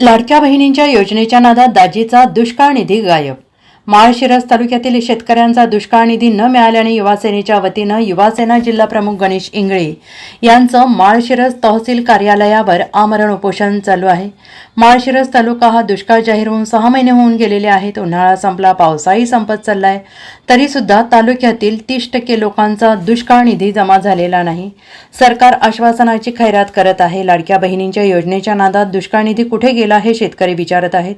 लाडक्या बहिणींच्या योजनेच्या नादात दाजीचा दुष्काळ निधी गायब माळशिरस तालुक्यातील शेतकऱ्यांचा दुष्काळ निधी न मिळाल्याने युवासेनेच्या वतीनं युवासेना जिल्हा प्रमुख गणेश इंगळे यांचं माळशिरस तहसील कार्यालयावर आमरण उपोषण चालू आहे. माळशिरस तालुका हा दुष्काळ जाहीर होऊन सहा महिने होऊन गेलेले आहेत. उन्हाळा संपला पावसाही संपत चाललाय. तरीसुद्धा तालुक्यातील तीस टक्के लोकांचा दुष्काळ निधी जमा झालेला नाही. सरकार आश्वासनाची खैरात करत आहे. लाडक्या बहिणींच्या योजनेच्या नादात दुष्काळ निधी कुठे गेला हे शेतकरी विचारत आहेत.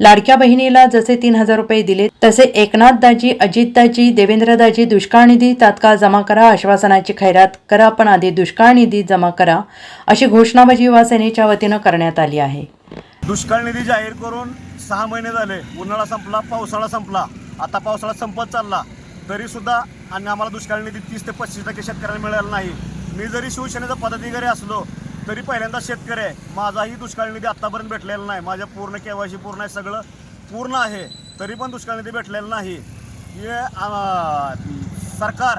लाडक्या बहिणीला जसे तीन हजार रुपये दिले तसे एकनाथदाजी अजितदाजी देवेंद्रदाजी दुष्काळ निधी तात्काळ जमा करा आश्वासनाची खैरात करा पण आधी दुष्काळ निधी जमा करा अशी घोषणाबाजी युवा सेनेच्या वतीनं करण्यात आली आहे. दुष्काळ निधी जाहीर करून सहा महिने झाले. उन्हाळा संपला पावसाळा संपला. आता पावसाळा संपत चालला. तरी सुद्धा आणि आम्हाला दुष्काळ निधी तीस ते पस्तीस टक्के शेतकऱ्यांना मिळाला नाही. मी जरी शिवसेनेचा पदाधिकारी असलो तरी पहिल्यांदा शेतकरी आहे. माझाही दुष्काळ निधी आत्तापर्यंत भेटलेला नाही. माझ्या पूर्ण केवायसी पूर्ण आहे. सगळं पूर्ण आहे. तरी पण दुष्काळ निधी भेटलेला नाही. हे सरकार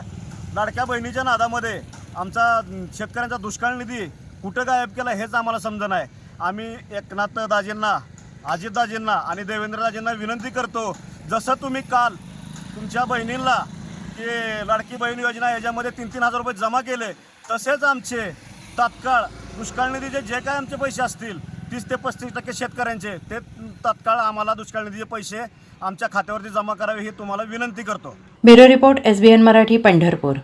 लाडक्या बहिणीच्या नादामध्ये आमचा शेतकऱ्यांचा दुष्काळ निधी कुठं गायब केला हेच आम्हाला समजणं आहे. आम्ही एकनाथ दाजींना अजितदाजींना आणि देवेंद्रदाजींना विनंती करतो जसं तुम्ही काल तुमच्या बहिणींना की लाडकी बहीण योजना याच्यामध्ये तीन तीन हजार रुपये जमा केले तसेच आमचे तात्काळ दुष्काळ निधीचे जे काय आमचे पैसे असतील तीस ते पस्तीस टक्के शेतकऱ्यांचे ते तत्काळ आम्हाला दुष्काळ निधीचे पैसे आमच्या खात्यावरती जमा करावे ही तुम्हाला विनंती करतो. Bureau report SBN Marathi Pandharpur.